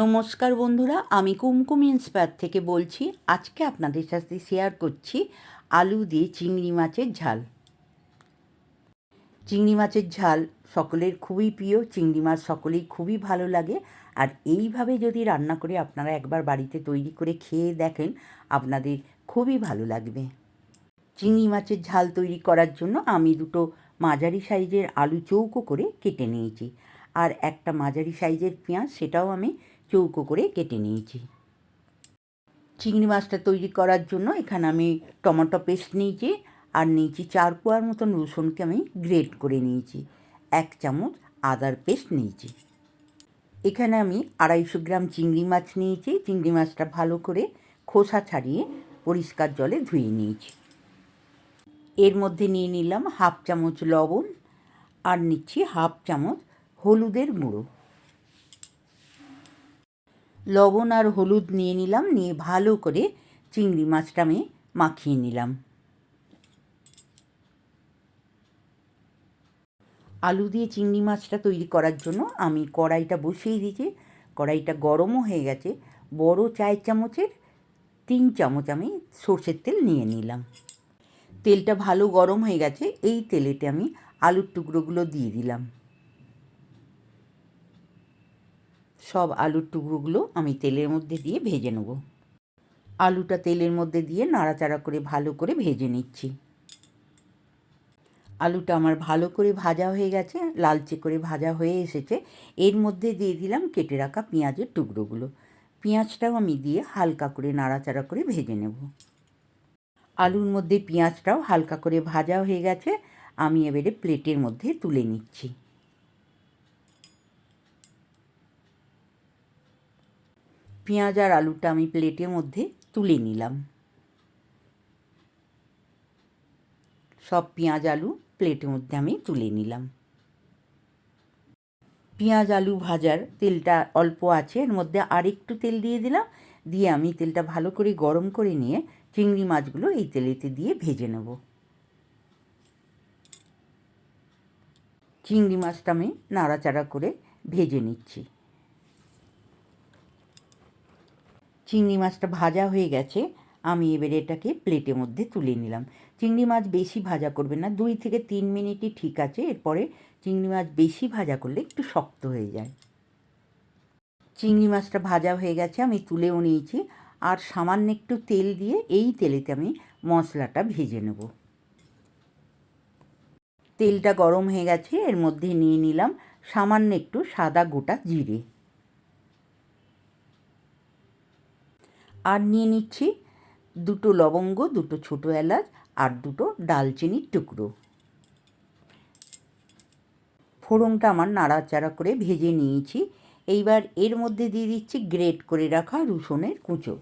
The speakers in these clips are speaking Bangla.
নমস্কার বন্ধুরা, আমি কুমকুম ইন্সপায়ার থেকে বলছি, আজকে আপনাদের সাথে শেয়ার করছি আলু দিয়ে চিংড়ি মাছের ঝাল। চিংড়ি মাছের ঝাল সকলের খুবই প্রিয়, চিংড়ি মাছ সকলেই খুবই ভালো লাগে। আর এইভাবে যদি রান্না করে আপনারা একবার বাড়িতে তৈরি করে খেয়ে দেখেন, আপনাদের খুবই ভালো লাগবে। চিংড়ি মাছের ঝাল তৈরি করার জন্য আমি দুটো মাঝারি সাইজের আলু চৌকো করে কেটে নিয়েছি। আর একটা মাঝারি সাইজের পেঁয়াজ, সেটাও আমি চৌকো করে কেটে নিয়েছি। চিংড়ি মাছটা তৈরি করার জন্য এখানে আমি টমেটো পেস্ট নিয়েছি আর নিয়েছি চার কোয়ার মতন রসুনকে আমি গ্রেট করে নিয়েছি। এক চামচ আদার পেস্ট নিয়েছি। এখানে আমি আড়াইশো গ্রাম চিংড়ি মাছ নিয়েছি। চিংড়ি মাছটা ভালো করে খোসা ছাড়িয়ে পরিষ্কার জলে ধুয়ে নিয়েছি। এর মধ্যে নিয়ে নিলাম হাফ চামচ লবণ আর নিচ্ছি হাফ চামচ হলুদের গুঁড়ো। লবণ আর হলুদ নিয়ে নিলাম, নিয়ে ভালো করে চিংড়ি মাছটা আমি মাখিয়ে নিলাম। আলু দিয়ে চিংড়ি মাছটা তৈরি করার জন্য আমি কড়াইটা বসিয়ে দিয়েছি। কড়াইটা গরমও হয়ে গেছে। বড় চায়ের চামচের তিন চামচ আমি সর্ষের তেল নিয়ে নিলাম। তেলটা ভালো গরম হয়ে গেছে, এই তেলেতে আমি আলুর টুকরোগুলো দিয়ে দিলাম। সব আলুর টুকরোগুলো আমি তেলের মধ্যে দিয়ে ভেজে নেব। আলুটা তেলের মধ্যে দিয়ে নাড়াচাড়া করে ভালো করে ভেজে নিচ্ছি। আলুটা আমার ভালো করে ভাজা হয়ে গেছে, লালচে করে ভাজা হয়ে এসেছে। এর মধ্যে দিয়ে দিলাম কেটে রাখা পেঁয়াজের টুকরোগুলো। পেঁয়াজটাও আমি দিয়ে হালকা করে নাড়াচাড়া করে ভেজে নেব। আলুর মধ্যে পেঁয়াজটাও হালকা করে ভাজা হয়ে গেছে, আমি এবারে প্লেটের মধ্যে তুলে নিচ্ছি। পেঁয়াজ আর আলুটা আমি প্লেটের মধ্যে তুলে নিলাম। সব পেঁয়াজ আলু প্লেটের মধ্যে আমি তুলে নিলাম। পেঁয়াজ আলু ভাজার তেলটা অল্প আছে, এর মধ্যে আর একটু তেল দিয়ে দিলাম, দিয়ে আমি তেলটা ভালো করে গরম করে নিয়ে চিংড়ি মাছগুলো এই তেলেতে দিয়ে ভেজে নেব। চিংড়ি মাছটা আমি নাড়াচাড়া করে ভেজে নিচ্ছি। চিংড়ি মাছটা ভাজা হয়ে গেছে, আমি এবারে এটাকে প্লেটের মধ্যে তুলে নিলাম। চিংড়ি মাছ বেশি ভাজা করবেন না, দুই থেকে তিন মিনিটই ঠিক আছে, এরপরে চিংড়ি মাছ বেশি ভাজা করলে একটু শক্ত হয়ে যায়। চিংড়ি মাছটা ভাজা হয়ে গেছে, আমি তুলেও নিয়েছি, আর সামান্য একটু তেল দিয়ে এই তেলেতে আমি মশলাটা ভেজে নেব। তেলটা গরম হয়ে গেছে, এর মধ্যে নিয়ে নিলাম সামান্য একটু সাদা গোটা জিরে। আর নিয়ে নিচ্ছি দুটো লবঙ্গ, দুটো ছোটো এলাচ আর দুটো ডালচিনির টুকরো। ফোড়নটা আমার নাড়াচাড়া করে ভেজে নিয়েছি। এইবার এর মধ্যে দিয়ে দিচ্ছি গ্রেট করে রাখা রসুনের কুঁচো।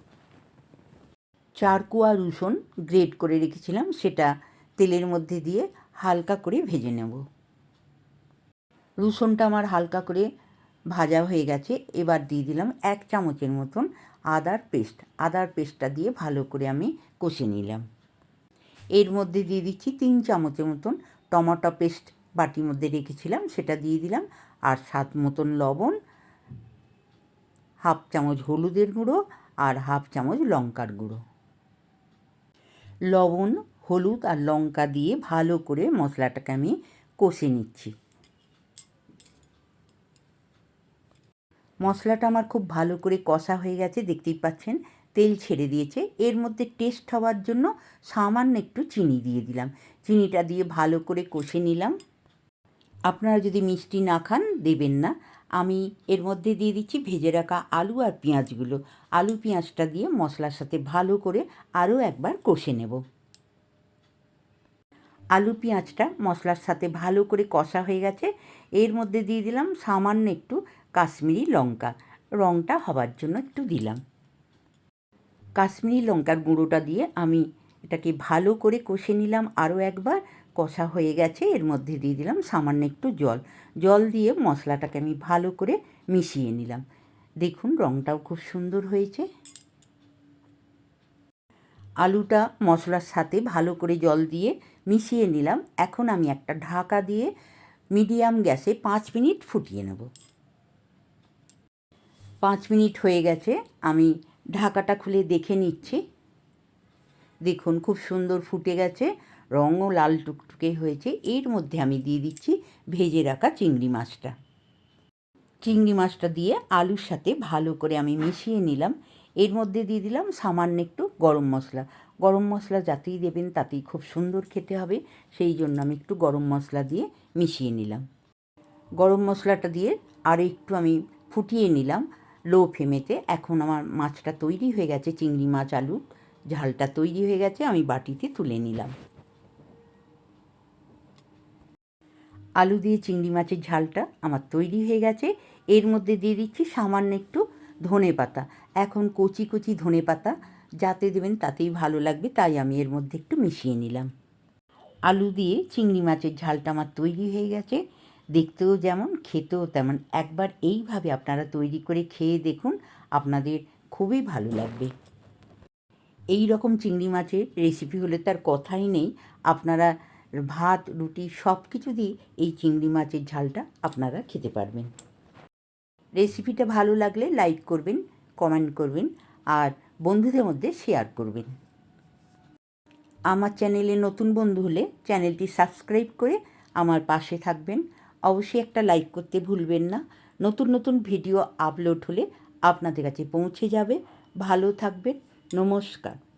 চার কুয়া রসুন গ্রেট করে রেখেছিলাম, সেটা তেলের মধ্যে দিয়ে হালকা করে ভেজে নেব। রসুনটা আমার হালকা করে ভাজা হয়ে গেছে, এবার দিয়ে দিলাম এক চামচের মতন আদার পেস্ট। আদার পেস্টটা দিয়ে ভালো করে আমি কষে নিলাম। এর মধ্যে দিয়ে দিচ্ছি তিন চামচের মতন টমেটো পেস্ট বাটির মধ্যে রেখেছিলাম, সেটা দিয়ে দিলাম। আর স্বাদ মতন লবণ, হাফ চামচ হলুদের গুঁড়ো আর হাফ চামচ লঙ্কার গুঁড়ো। লবণ, হলুদ আর লঙ্কা দিয়ে ভালো করে মশলাটাকে আমি কষে নিচ্ছি। মশলাটা আমার খুব ভালো করে কষা হয়ে গেছে, দেখতেই পাচ্ছেন। তেল ছেড়ে দিয়েছে। এর মধ্যে টেস্ট হওয়ার জন্য সামান্য একটু চিনি দিয়ে দিলাম। চিনিটা দিয়ে ভালো করে কষে নিলাম। আপনারা যদি মিষ্টি না খান, দেবেন না। আমি এর মধ্যে দিয়ে দিচ্ছি ভেজে রাখা আলু আর পেঁয়াজগুলো। আলু পেঁয়াজটা দিয়ে মশলার সাথে ভালো করে আরও একবার কষে নেব। আলু পেঁয়াজটা মশলার সাথে ভালো করে কষা হয়ে গেছে। এর মধ্যে দিয়ে দিলাম সামান্য একটু কাশ্মীরি লঙ্কা। রঙটা হবার জন্য একটু দিলাম। কাশ্মীরি লঙ্কার গুঁড়োটা দিয়ে আমি এটাকে ভালো করে কষে নিলাম। আরও একবার কষা হয়ে গেছে, এর মধ্যে দিয়ে দিলাম সামান্য একটু জল। জল দিয়ে মশলাটাকে আমি ভালো করে মিশিয়ে নিলাম। দেখুন রঙটাও খুব সুন্দর হয়েছে। আলুটা মশলার সাথে ভালো করে জল দিয়ে মিশিয়ে নিলাম। এখন আমি একটা ঢাকা দিয়ে মিডিয়াম গ্যাসে পাঁচ মিনিট ফুটিয়ে নেব। পাঁচ মিনিট হয়ে গেছে, আমি ঢাকাটা খুলে দেখে নিচ্ছি। দেখুন, খুব সুন্দর ফুটে গেছে, রঙও লাল টুকটুকে হয়েছে। এর মধ্যে আমি দিয়ে দিচ্ছি ভেজে রাখা চিংড়ি মাছটা। চিংড়ি মাছটা দিয়ে আলুর সাথে ভালো করে আমি মিশিয়ে নিলাম। এর মধ্যে দিয়ে দিলাম সামান্য একটু গরম মশলা। গরম মশলা যাতেই দেবেন, তাতেই খুব সুন্দর খেতে হবে। সেই জন্য আমি একটু গরম মশলা দিয়ে মিশিয়ে নিলাম। গরম মশলাটা দিয়ে আর একটু আমি ফুটিয়ে নিলাম। লো ফ্লেমেতে। এখন আমার মাছটা তৈরি হয়ে গেছে, চিংড়ি মাছ, আলু, ঝালটা তৈরি হয়ে গেছে, আমি বাটিতে তুলে নিলাম। আলু দিয়ে চিংড়ি মাছের ঝালটা আমার তৈরি হয়ে গেছে। এর মধ্যে দিয়ে দিচ্ছি সামান্য একটু ধনে পাতা। এখন কচি কচি ধনে পাতা, যাতে দেবেন তাতেই ভালো লাগবে, তাই আমি এর মধ্যে একটু মিশিয়ে নিলাম। আলু দিয়ে চিংড়ি মাছের ঝালটা আমার তৈরি হয়ে গেছে। দেখতেও যেমন, খেতেও তেমন। একবার এইভাবে আপনারা তৈরি করে খেয়ে দেখুন, আপনাদের খুবই ভালো লাগবে। এই রকম চিংড়ি মাছের রেসিপি হলে তার কথাই নেই। আপনারা ভাত, রুটি সব কিছু দিয়ে এই চিংড়ি মাছের ঝালটা আপনারা খেতে পারবেন। রেসিপিটা ভালো লাগলে লাইক করবেন কমেন্ট করবেন, আর বন্ধুদের মধ্যে শেয়ার করবেন। আমার চ্যানেলে নতুন বন্ধু হলে চ্যানেলটি সাবস্ক্রাইব করে আমার পাশে থাকবেন। অবশ্যই একটা লাইক করতে ভুলবেন না। নতুন নতুন ভিডিও আপলোড হলে আপনাদের কাছে পৌঁছে যাবে। ভালো থাকবেন। নমস্কার।